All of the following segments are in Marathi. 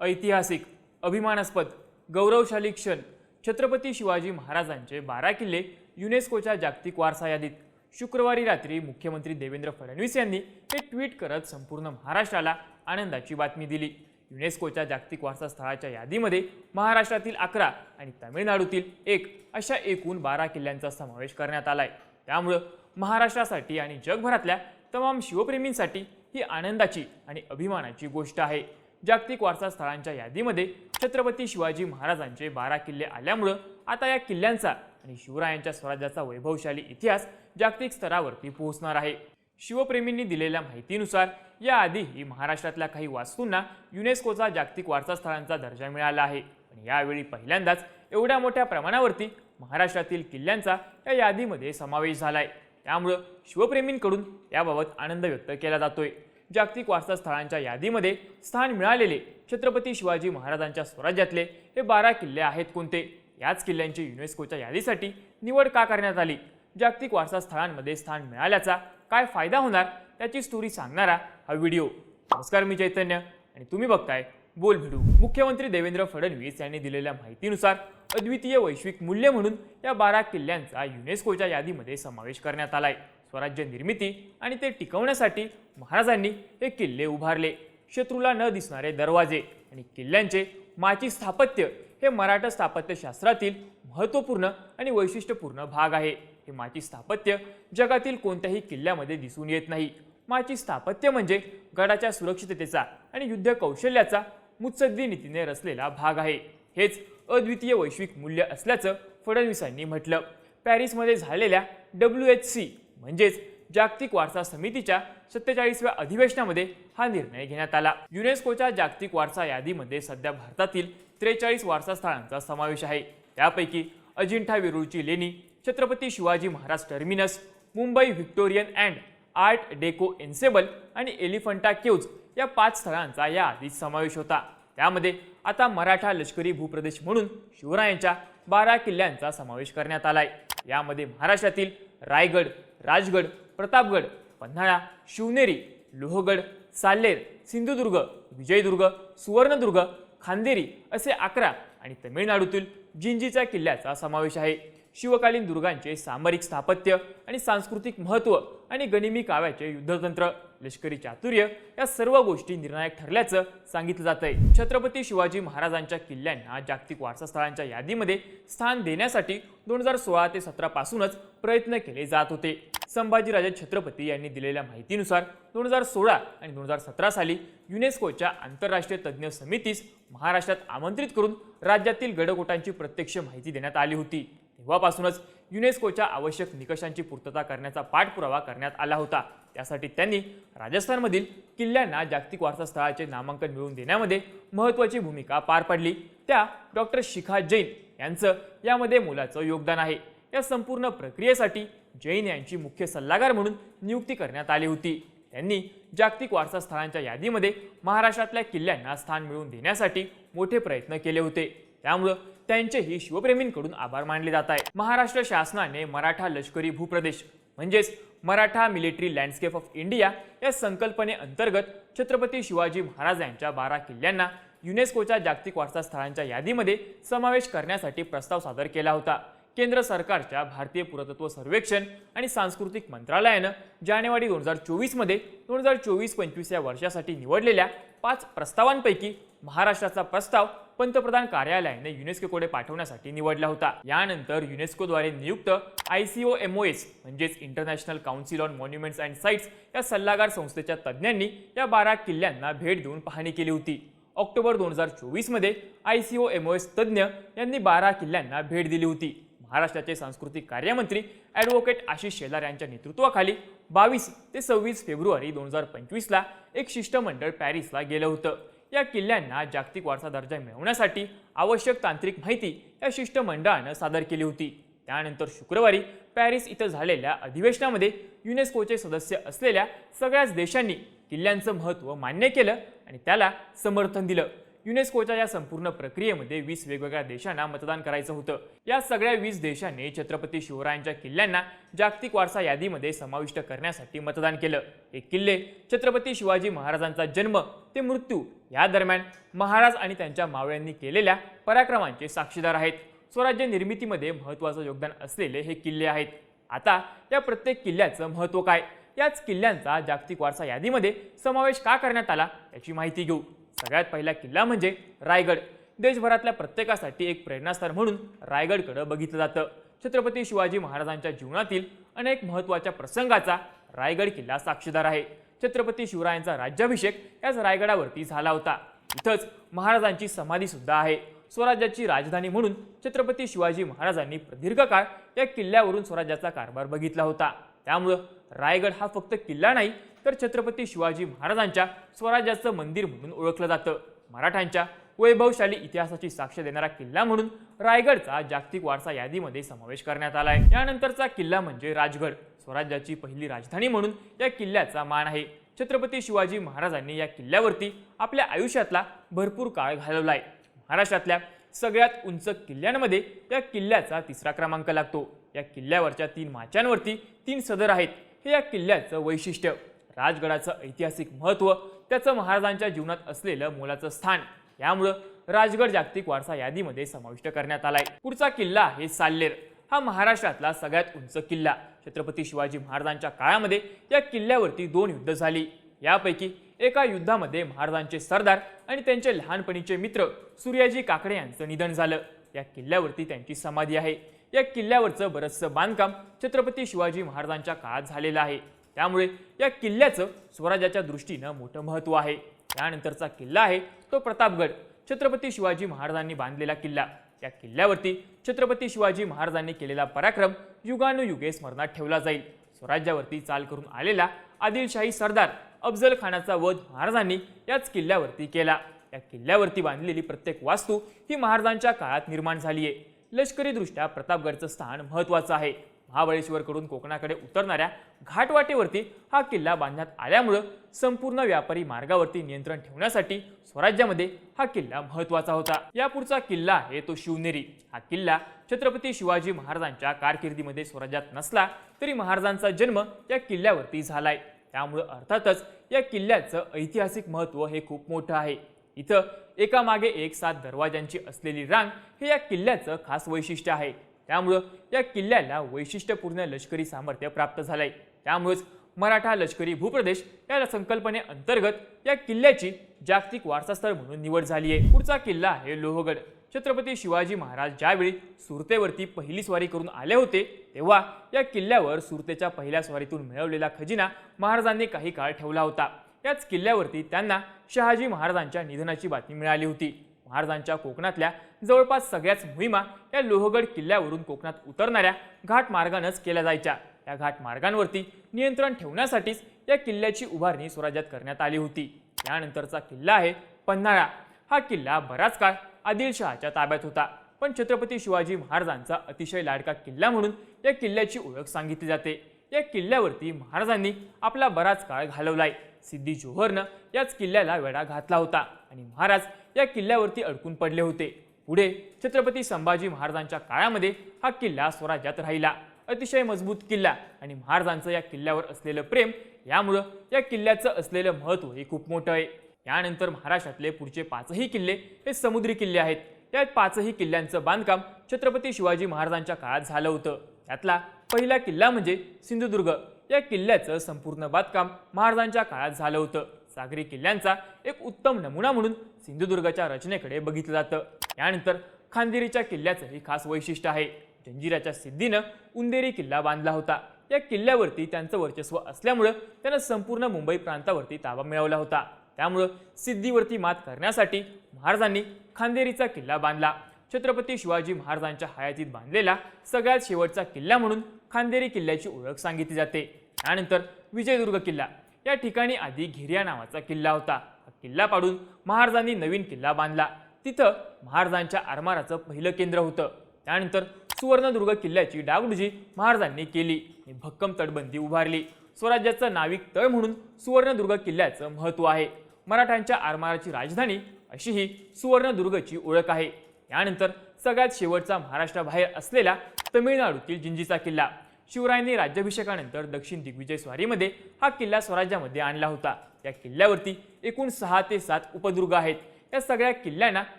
ऐतिहासिक अभिमानास्पद गौरवशाली क्षण छत्रपती शिवाजी महाराजांचे बारा किल्ले युनेस्कोच्या जागतिक वारसा यादीत. शुक्रवारी रात्री मुख्यमंत्री देवेंद्र फडणवीस यांनी हे ट्विट करत संपूर्ण महाराष्ट्राला आनंदाची बातमी दिली. युनेस्कोच्या जागतिक वारसा स्थळाच्या यादीमध्ये महाराष्ट्रातील अकरा आणि तामिळनाडूतील एक अशा एकूण बारा किल्ल्यांचा समावेश करण्यात आलाय. त्यामुळं महाराष्ट्रासाठी आणि जगभरातल्या तमाम शिवप्रेमींसाठी ही आनंदाची आणि अभिमानाची गोष्ट आहे. जागतिक वारसा स्थळांच्या यादीमध्ये छत्रपती शिवाजी महाराजांचे बारा किल्ले आल्यामुळं आता या किल्ल्यांचा आणि शिवरायांच्या स्वराज्याचा वैभवशाली इतिहास जागतिक स्तरावरती पोहोचणार आहे. शिवप्रेमींनी दिलेल्या माहितीनुसार याआधीही महाराष्ट्रातल्या काही वास्तूंना युनेस्कोचा जागतिक वारसा स्थळांचा दर्जा मिळाला आहे. पण यावेळी पहिल्यांदाच एवढ्या मोठ्या प्रमाणावरती महाराष्ट्रातील किल्ल्यांचा या यादीमध्ये समावेश झालाय. त्यामुळं शिवप्रेमींकडून याबाबत आनंद व्यक्त केला जातोय. जागतिक वारसा स्थळांच्या यादीमध्ये स्थान मिळालेले छत्रपती शिवाजी महाराजांच्या स्वराज्यातले हे बारा किल्ले आहेत कोणते? याच किल्ल्यांची युनेस्कोच्या यादीसाठी निवड का करण्यात आली? जागतिक वारसा स्थळांमध्ये स्थान मिळाल्याचा काय फायदा होणार? त्याची स्टोरी सांगणारा हा व्हिडिओ. नमस्कार मी चैतन्य आणि तुम्ही बघताय बोल भिडू. मुख्यमंत्री देवेंद्र फडणवीस यांनी दिलेल्या माहितीनुसार अद्वितीय वैश्विक मूल्य म्हणून या बारा किल्ल्यांचा युनेस्कोच्या यादीमध्ये समावेश करण्यात आलाय. स्वराज्य निर्मिती आणि ते टिकवण्यासाठी महाराजांनी हे किल्ले उभारले. शत्रूला न दिसणारे दरवाजे आणि किल्ल्यांचे माची स्थापत्य हे मराठा स्थापत्यशास्त्रातील महत्त्वपूर्ण आणि वैशिष्ट्यपूर्ण भाग आहे. हे माची स्थापत्य जगातील कोणत्याही किल्ल्यामध्ये दिसून येत नाही. माची स्थापत्य म्हणजे गडाच्या सुरक्षिततेचा आणि युद्ध कौशल्याचा मुत्सद्दी नीतीने रचलेला भाग आहे. हेच अद्वितीय वैश्विक मूल्य असल्याचं फडणवीसांनी म्हटलं. पॅरिसमध्ये झालेल्या डब्ल्यू एच सी म्हणजेच जागतिक वारसा समितीच्या सत्तेचाळीसव्या अधिवेशनामध्ये हा निर्णय घेण्यात आला. युनेस्कोच्या जागतिक वारसा यादीमध्ये सध्या भारतातील त्रेचाळीस वारसा स्थळांचा समावेश आहे. त्यापैकी अजिंठा वेरूळची लेणी Chhatrapati Shivaji Maharaj terminus Mumbai Victorian and art deco ensemble आणि एलिफंटा केव्ज या पाच स्थळांचा या आधीच समावेश होता. त्यामध्ये आता मराठा लष्करी भूप्रदेश म्हणून शिवरायांच्या बारा किल्ल्यांचा समावेश करण्यात आलाय. यामध्ये महाराष्ट्रातील रायगड राजगड प्रतापगड पन्हाळा शिवनेरी लोहगड साल्लेर सिंधुदुर्ग विजयदुर्ग सुवर्णदुर्ग खांदेरी असे अकरा आणि तमिळनाडूतील जिंजीच्या किल्ल्याचा समावेश आहे. शिवकालीन दुर्गांचे सामरिक स्थापत्य आणि सांस्कृतिक महत्त्व आणि गनिमी काव्याचे युद्धतंत्र लष्करी चातुर्य या सर्व गोष्टी निर्णायक ठरल्याचं सांगितलं जात आहे छत्रपती शिवाजी महाराजांच्या किल्ल्यांना जागतिक वारसा स्थळांच्या यादीमध्ये स्थान देण्यासाठी दोन हजार सोळा ते सतरा पासूनच प्रयत्न केले जात होते. संभाजीराजे छत्रपती यांनी दिलेल्या माहितीनुसार दोन हजार सोळा आणि दोन हजार सतरा साली युनेस्कोच्या आंतरराष्ट्रीय तज्ज्ञ समितीस महाराष्ट्रात आमंत्रित करून राज्यातील गडकोटांची प्रत्यक्ष माहिती देण्यात आली होती. तेव्हापासूनच युनेस्कोच्या आवश्यक निकषांची पूर्तता करण्याचा पाठपुरावा करण्यात आला होता. त्यासाठी त्यांनी राजस्थानमधील किल्ल्यांना जागतिक वारसा स्थळाचे नामांकन मिळवून देण्यामध्ये महत्त्वाची भूमिका पार पाडली. त्या डॉक्टर शिखा जैन यांचं यामध्ये मोलाचं योगदान आहे. या संपूर्ण प्रक्रियेसाठी जैन यांची मुख्य सल्लागार म्हणून नियुक्ती करण्यात आली होती. त्यांनी जागतिक वारसा स्थळांच्या यादीमध्ये महाराष्ट्रातल्या किल्ल्यांना स्थान मिळवून देण्यासाठी मोठे प्रयत्न केले होते. त्यामुळं त्यांचेही शिवप्रेमींकडून आभार मानले जात आहे महाराष्ट्र शासनाने मराठा लष्करी भूप्रदेश म्हणजेच Maratha military landscape of India या संकल्पनेअंतर्गत छत्रपती शिवाजी महाराज यांच्या बारा किल्ल्यांना युनेस्कोच्या जागतिक वारसा स्थळांच्या यादीमध्ये समावेश करण्यासाठी प्रस्ताव सादर केला होता. केंद्र सरकारच्या भारतीय पुरातत्व सर्वेक्षण आणि सांस्कृतिक मंत्रालयानं जानेवारी दोन हजार चोवीसमध्ये दोन हजार चोवीस पंचवीस या वर्षासाठी निवडलेल्या पाच प्रस्तावांपैकी महाराष्ट्राचा प्रस्ताव पंतप्रधान कार्यालयाने युनेस्कोकडे पाठवण्यासाठी निवडला होता. यानंतर युनेस्कोद्वारे नियुक्त I C O M O S म्हणजेच international council on monuments and sites या सल्लागार संस्थेच्या तज्ज्ञांनी या बारा किल्ल्यांना भेट देऊन पाहणी केली होती. ऑक्टोबर दोन हजार चोवीसमध्ये I C O M O S तज्ज्ञ यांनी बारा किल्ल्यांना भेट दिली होती. महाराष्ट्राचे सांस्कृतिक कार्यमंत्री ॲडव्होकेट आशिष शेलार यांच्या नेतृत्वाखाली बावीस ते सव्वीस फेब्रुवारी दोन हजार पंचवीसला एक शिष्टमंडळ पॅरिसला गेलं होतं. या किल्ल्यांना जागतिक वारसा दर्जा मिळवण्यासाठी आवश्यक तांत्रिक माहिती या शिष्टमंडळानं सादर केली होती. त्यानंतर शुक्रवारी पॅरिस इथं झालेल्या अधिवेशनामध्ये युनेस्कोचे सदस्य असलेल्या सगळ्याच देशांनी किल्ल्यांचं महत्त्व मान्य केलं आणि त्याला समर्थन दिलं. युनेस्कोच्या या संपूर्ण प्रक्रियेमध्ये वीस वेगवेगळ्या देशांना मतदान करायचं होतं. या सगळ्या वीस देशांनी छत्रपती शिवरायांच्या किल्ल्यांना जागतिक वारसा यादीमध्ये समाविष्ट करण्यासाठी मतदान केलं. हे किल्ले छत्रपती शिवाजी महाराजांचा जन्म ते मृत्यू या दरम्यान महाराज आणि त्यांच्या मावळ्यांनी केलेल्या पराक्रमांचे साक्षीदार आहेत. स्वराज्य निर्मितीमध्ये महत्त्वाचं योगदान असलेले हे किल्ले आहेत. आता या प्रत्येक किल्ल्याचं महत्त्व काय? याच किल्ल्यांचा जागतिक वारसा यादीमध्ये समावेश का करण्यात आला? याची माहिती घेऊ. सगळ्यात पहिला किल्ला म्हणजे रायगड. देशभरातल्या प्रत्येकासाठी एक प्रेरणास्थान म्हणून रायगडकडं बघितलं जातं. छत्रपती शिवाजी महाराजांच्या जीवनातील अनेक महत्त्वाच्या प्रसंगाचा रायगड किल्ला साक्षीदार आहे. छत्रपती शिवरायांचा राज्याभिषेक याच रायगडावरती झाला होता. इथंच महाराजांची समाधीसुद्धा आहे. स्वराज्याची राजधानी म्हणून छत्रपती शिवाजी महाराजांनी प्रदीर्घ काळ या किल्ल्यावरून स्वराज्याचा कारभार बघितला होता. त्यामुळं रायगड हा फक्त किल्ला नाही तर छत्रपती शिवाजी महाराजांच्या स्वराज्याचं मंदिर म्हणून ओळखलं जातं. मराठ्यांच्या वैभवशाली इतिहासाची साक्ष देणारा किल्ला म्हणून रायगडचा जागतिक वारसा यादीमध्ये समावेश करण्यात आला आहे यानंतरचा किल्ला म्हणजे राजगड स्वराज्याची पहिली राजधानी म्हणून या किल्ल्याचा मान आहे. छत्रपती शिवाजी महाराजांनी या किल्ल्यावरती आपल्या आयुष्यातला भरपूर काळ घालवला आहे महाराष्ट्रातल्या सगळ्यात उंच किल्ल्यांमध्ये या किल्ल्याचा तिसरा क्रमांक लागतो. या किल्ल्यावरच्या तीन माच्यांवरती तीन सदर आहेत. हे या किल्ल्याचं वैशिष्ट्य. राजगडाचं ऐतिहासिक महत्त्व त्याचं महाराजांच्या जीवनात असलेलं मोलाचं स्थान यामुळं राजगड जागतिक वारसा यादीमध्ये समाविष्ट करण्यात आलाय. पुढचा किल्ला आहे साल्लेर. हा महाराष्ट्रातला सगळ्यात उंच किल्ला. छत्रपती शिवाजी महाराजांच्या काळामध्ये या किल्ल्यावरती दोन युद्ध झाली. यापैकी एका युद्धामध्ये महाराजांचे सरदार आणि त्यांचे लहानपणीचे मित्र सूर्याजी काकडे यांचं निधन झालं. या किल्ल्यावरती त्यांची समाधी आहे. या किल्ल्यावरचं बरंचसं बांधकाम छत्रपती शिवाजी महाराजांच्या काळात झालेलं आहे. त्यामुळे या किल्ल्याचं स्वराज्याच्या दृष्टीनं मोठं महत्त्व आहे. त्यानंतरचा किल्ला आहे तो प्रतापगड. छत्रपती शिवाजी महाराजांनी बांधलेला किल्ला. या किल्ल्यावरती छत्रपती शिवाजी महाराजांनी केलेला पराक्रम युगानुयुगे स्मरणात ठेवला जाईल. स्वराज्यावरती चाल करून आलेला आदिलशाही सरदार अफजल खानाचा वध महाराजांनी याच किल्ल्यावरती केला. या किल्ल्यावरती बांधलेली प्रत्येक वास्तू ही महाराजांच्या काळात निर्माण झाली आहे लष्करीदृष्ट्या प्रतापगडचं स्थान महत्त्वाचं आहे. महाबळेश्वरकडून कोकणाकडे उतरणाऱ्या घाटवाटेवरती हा किल्ला बांधण्यात आल्यामुळं संपूर्ण व्यापारी मार्गावरती नियंत्रण ठेवण्यासाठी स्वराज्यामध्ये हा किल्ला महत्त्वाचा होता. यापुढचा किल्ला आहे तो शिवनेरी. हा किल्ला छत्रपती शिवाजी महाराजांच्या कारकिर्दीमध्ये स्वराज्यात नसला तरी महाराजांचा जन्म या किल्ल्यावरती झालाय. त्यामुळं अर्थातच या किल्ल्याचं ऐतिहासिक महत्त्व हे खूप मोठं आहे. इथं एकामागे एक सात दरवाजांची असलेली रांग हे या किल्ल्याचं खास वैशिष्ट्य आहे. त्यामुळं या किल्ल्याला वैशिष्ट्यपूर्ण लष्करी सामर्थ्य प्राप्त झालंय. त्यामुळेच मराठा लष्करी भूप्रदेश या संकल्पनेअंतर्गत या किल्ल्याची जागतिक वारसास्थळ म्हणून निवड झाली आहे. पुढचा किल्ला आहे लोहगड. छत्रपती शिवाजी महाराज ज्यावेळी सुरतेवरती पहिली स्वारी करून आले होते तेव्हा या किल्ल्यावर सुरतेच्या पहिल्या स्वारीतून मिळवलेला खजिना महाराजांनी काही काळ ठेवला होता. याच किल्ल्यावरती त्यांना शहाजी महाराजांच्या निधनाची बातमी मिळाली होती. महाराजांच्या कोकणातल्या जवळपास सगळ्याच मोहिमा या लोहगड किल्ल्यावरून कोकणात उतरणाऱ्या घाट मार्गानंच केल्या जायच्या. या घाट मार्गांवरती नियंत्रण ठेवण्यासाठीच या किल्ल्याची उभारणी स्वराज्यात करण्यात आली होती. त्यानंतरचा किल्ला आहे पन्हाळा. हा किल्ला बराच काळ आदिलशहाच्या ताब्यात होता. पण छत्रपती शिवाजी महाराजांचा अतिशय लाडका किल्ला म्हणून या किल्ल्याची ओळख सांगितली जाते. या किल्ल्यावरती महाराजांनी आपला बराच काळ घालवलाय. सिद्धी जोहरनं याच किल्ल्याला वेढा घातला होता. आणि महाराज या किल्ल्यावरती अडकून पडले होते. पुढे छत्रपती संभाजी महाराजांच्या काळामध्ये हा किल्ला स्वराज्यात राहिला. अतिशय मजबूत किल्ला आणि महाराजांचं या किल्ल्यावर असलेलं प्रेम यामुळं या किल्ल्याचं असलेलं महत्त्व हे खूप मोठं आहे. यानंतर महाराष्ट्रातले पुढचे पाचही किल्ले हे समुद्री किल्ले आहेत. या पाचही किल्ल्यांचं बांधकाम छत्रपती शिवाजी महाराजांच्या काळात झालं होतं. त्यातला पहिला किल्ला म्हणजे सिंधुदुर्ग. या किल्ल्याचं संपूर्ण बांधकाम महाराजांच्या काळात झालं होतं. सागरी किल्ल्यांचा एक उत्तम नमुना म्हणून सिंधुदुर्गच्या रचनेकडे बघितलं जातं. यानंतर खांदेरीच्या किल्ल्याचंही खास वैशिष्ट्य आहे. जंजिराच्या सिद्धीनं उंदेरी किल्ला बांधला होता. या किल्ल्यावरती त्यांचं वर्चस्व असल्यामुळं त्यानं संपूर्ण मुंबई प्रांतावरती ताबा मिळवला होता. त्यामुळं सिद्धीवरती मात करण्यासाठी महाराजांनी खांदेरीचा किल्ला बांधला. छत्रपती शिवाजी महाराजांच्या हयातीत बांधलेला सगळ्यात शेवटचा किल्ला म्हणून खांदेरी किल्ल्याची ओळख सांगितली जाते. त्यानंतर विजयदुर्ग किल्ला. या ठिकाणी आधी घिर्या नावाचा किल्ला होता. हा किल्ला पाडून महाराजांनी नवीन किल्ला बांधला. तिथं महाराजांच्या आरमाराचं पहिलं केंद्र होतं. त्यानंतर सुवर्णदुर्ग किल्ल्याची डागडुजी महाराजांनी केली. आणि भक्कम तटबंदी उभारली. स्वराज्याचं नाविक तळ म्हणून सुवर्णदुर्ग किल्ल्याचं महत्त्व आहे. मराठ्यांच्या आरमाराची राजधानी अशी ही सुवर्णदुर्गची ओळख आहे. त्यानंतर सगळ्यात शेवटचा महाराष्ट्राबाहेर असलेला तमिळनाडूतील जिंजीचा किल्ला. शिवरायांनी राज्याभिषेकानंतर दक्षिण दिग्विजय स्वारीमध्ये हा किल्ला स्वराज्यामध्ये आणला होता. या किल्ल्यावरती एकूण सहा ते सात उपदुर्ग आहेत. या सगळ्या किल्ल्यांना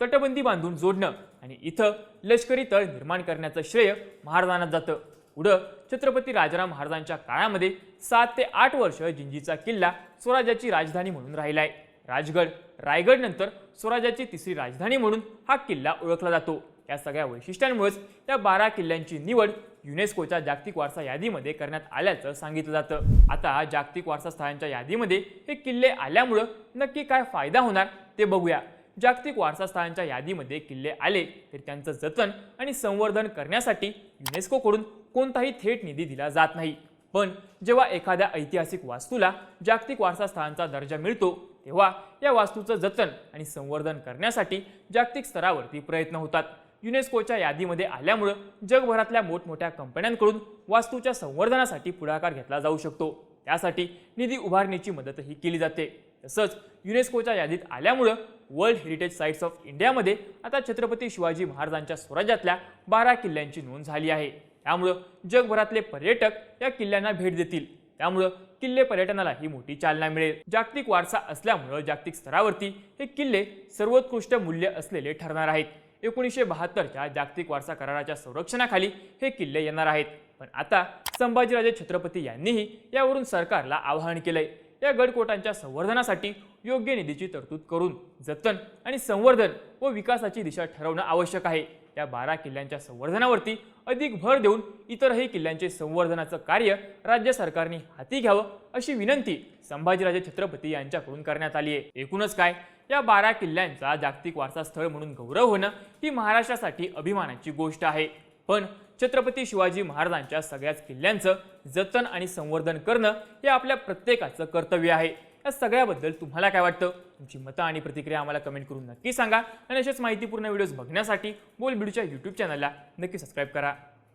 तटबंदी बांधून जोडणं आणि इथं लष्करी तळ निर्माण करण्याचं श्रेय महाराजांना जातं. पुढं छत्रपती राजाराम महाराजांच्या काळामध्ये सात ते आठ वर्ष जिंजीचा किल्ला स्वराज्याची राजधानी म्हणून राहिला आहे राजगड रायगड नंतर स्वराज्याची तिसरी राजधानी म्हणून हा किल्ला ओळखला जातो. या सगळ्या वैशिष्ट्यांमुळेच या बारा किल्ल्यांची निवड युनेस्कोच्या जागतिक वारसा यादीमध्ये करण्यात आल्याचं सांगितलं जातं. आता जागतिक वारसा स्थळांच्या यादीमध्ये हे किल्ले आल्यामुळं नक्की काय फायदा होणार ते बघूया. जागतिक वारसा स्थळांच्या यादीमध्ये किल्ले आले तर त्यांचं जतन आणि संवर्धन करण्यासाठी युनेस्कोकडून कोणताही थेट निधी दिला जात नाही. पण जेव्हा एखाद्या ऐतिहासिक वास्तूला जागतिक वारसा स्थळांचा दर्जा मिळतो तेव्हा या वास्तूचं जतन आणि संवर्धन करण्यासाठी जागतिक स्तरावरती प्रयत्न होतात. युनेस्कोच्या यादीमध्ये आल्यामुळं जगभरातल्या मोठमोठ्या कंपन्यांकडून वास्तूच्या संवर्धनासाठी पुढाकार घेतला जाऊ शकतो. त्यासाठी निधी उभारणीची मदतही केली जाते. तसंच युनेस्कोच्या यादीत आल्यामुळं वर्ल्ड हेरिटेज साईट्स ऑफ इंडियामध्ये आता छत्रपती शिवाजी महाराजांच्या स्वराज्यातल्या बारा किल्ल्यांची नोंद झाली आहे. त्यामुळं जगभरातले पर्यटक या किल्ल्यांना भेट देतील. त्यामुळं किल्ले पर्यटनाला ही मोठी चालना मिळेल. जागतिक वारसा असल्यामुळं जागतिक स्तरावरती हे किल्ले सर्वोत्कृष्ट मूल्य असलेले ठरणार आहेत. एकोणीसशे बहात्तरच्या जागतिक वारसा कराराच्या संरक्षणाखाली हे किल्ले येणार आहेत. पण आता संभाजीराजे छत्रपती यांनीही यावरून सरकारला आवाहन केलंय. या गडकोटांच्या संवर्धनासाठी योग्य निधीची तरतूद करून जतन आणि संवर्धन व विकासाची दिशा ठरवणं आवश्यक आहे. या बारा किल्ल्यांच्या संवर्धनावरती अधिक भर देऊन इतरही किल्ल्यांचे संवर्धनाचं कार्य राज्य सरकारने हाती घ्यावं अशी विनंती संभाजीराजे छत्रपती यांच्याकडून करण्यात आली आहे. एकूणच काय? या बारा किल्ल्यांचा जागतिक वारसा स्थळ म्हणून गौरव होणं ही महाराष्ट्रासाठी अभिमानाची गोष्ट आहे. पण छत्रपती शिवाजी महाराजांच्या सगळ्याच किल्ल्यांचं जतन आणि संवर्धन करणं हे आपल्या प्रत्येकाचं कर्तव्य आहे. या सगळ्याबद्दल तुम्हाला काय वाटतं? तुमची मतं आणि प्रतिक्रिया आम्हाला कमेंट करून नक्की सांगा आणि अशाच माहितीपूर्ण व्हिडिओज बघण्यासाठी बोल बिडूच्या यूट्यूब चॅनलला नक्की सबस्क्राईब करा.